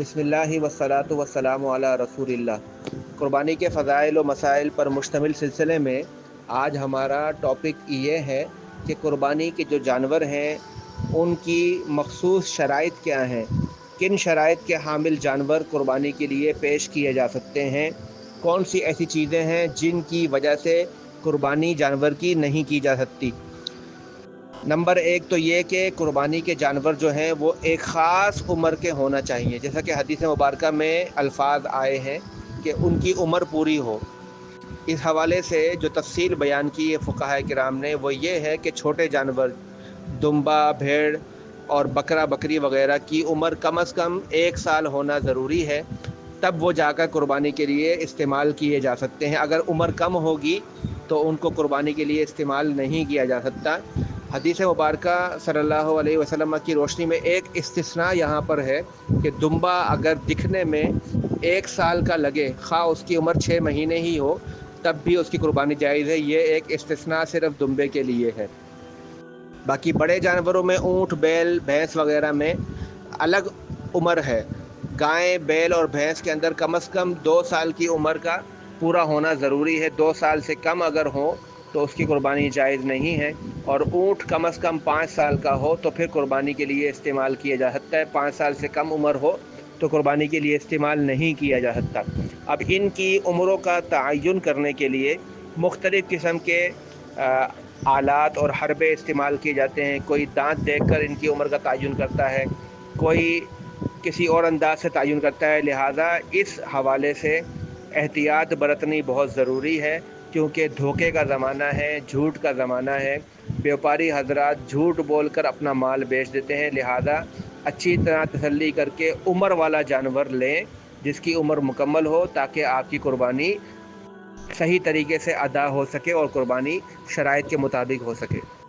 بسم اللہ وسلاۃ وسلام علی رسول اللہ۔ قربانی کے فضائل و مسائل پر مشتمل سلسلے میں آج ہمارا ٹاپک یہ ہے کہ قربانی کے جو جانور ہیں، ان کی مخصوص شرائط کیا ہیں؟ کن شرائط کے حامل جانور قربانی کے لیے پیش کیے جا سکتے ہیں؟ کون سی ایسی چیزیں ہیں جن کی وجہ سے قربانی جانور کی نہیں کی جا سکتی؟ نمبر ایک تو یہ کہ قربانی کے جانور جو ہیں وہ ایک خاص عمر کے ہونا چاہیے، جیسا کہ حدیث مبارکہ میں الفاظ آئے ہیں کہ ان کی عمر پوری ہو۔ اس حوالے سے جو تفصیل بیان کی ہے فقہ کرام نے وہ یہ ہے کہ چھوٹے جانور دمبا، بھیڑ اور بکرا بکری وغیرہ کی عمر کم از کم ایک سال ہونا ضروری ہے۔ تب وہ جا کر قربانی کے لیے استعمال کیے جا سکتے ہیں۔ اگر عمر کم ہوگی تو ان کو قربانی کے لیے استعمال نہیں کیا جا سکتا۔ حدیث مبارکہ صلی اللہ علیہ وسلم کی روشنی میں ایک استثناء یہاں پر ہے کہ دمبا اگر دکھنے میں ایک سال کا لگے، خواہ اس کی عمر چھ مہینے ہی ہو، تب بھی اس کی قربانی جائز ہے۔ یہ ایک استثناء صرف دمبے کے لیے ہے۔ باقی بڑے جانوروں میں اونٹ، بیل، بھینس وغیرہ میں الگ عمر ہے۔ گائیں، بیل اور بھینس کے اندر کم از کم دو سال کی عمر کا پورا ہونا ضروری ہے۔ دو سال سے کم اگر ہو تو اس کی قربانی جائز نہیں ہے اور اونٹ کم از کم پانچ سال کا ہو تو پھر قربانی کے لیے استعمال کیا جا سکتا ہے۔ پانچ سال سے کم عمر ہو تو قربانی کے لیے استعمال نہیں کیا جا سکتا۔ اب ان کی عمروں کا تعین کرنے کے لیے مختلف قسم کے آلات اور حربے استعمال کیے جاتے ہیں۔ کوئی دانت دیکھ کر ان کی عمر کا تعین کرتا ہے، کوئی کسی اور انداز سے تعین کرتا ہے۔ لہٰذا اس حوالے سے احتیاط برتنی بہت ضروری ہے، کیونکہ دھوکے کا زمانہ ہے، جھوٹ کا زمانہ ہے۔ بیوپاری حضرات جھوٹ بول کر اپنا مال بیچ دیتے ہیں، لہذا اچھی طرح تسلی کر کے عمر والا جانور لیں، جس کی عمر مکمل ہو، تاکہ آپ کی قربانی صحیح طریقے سے ادا ہو سکے اور قربانی شرائط کے مطابق ہو سکے۔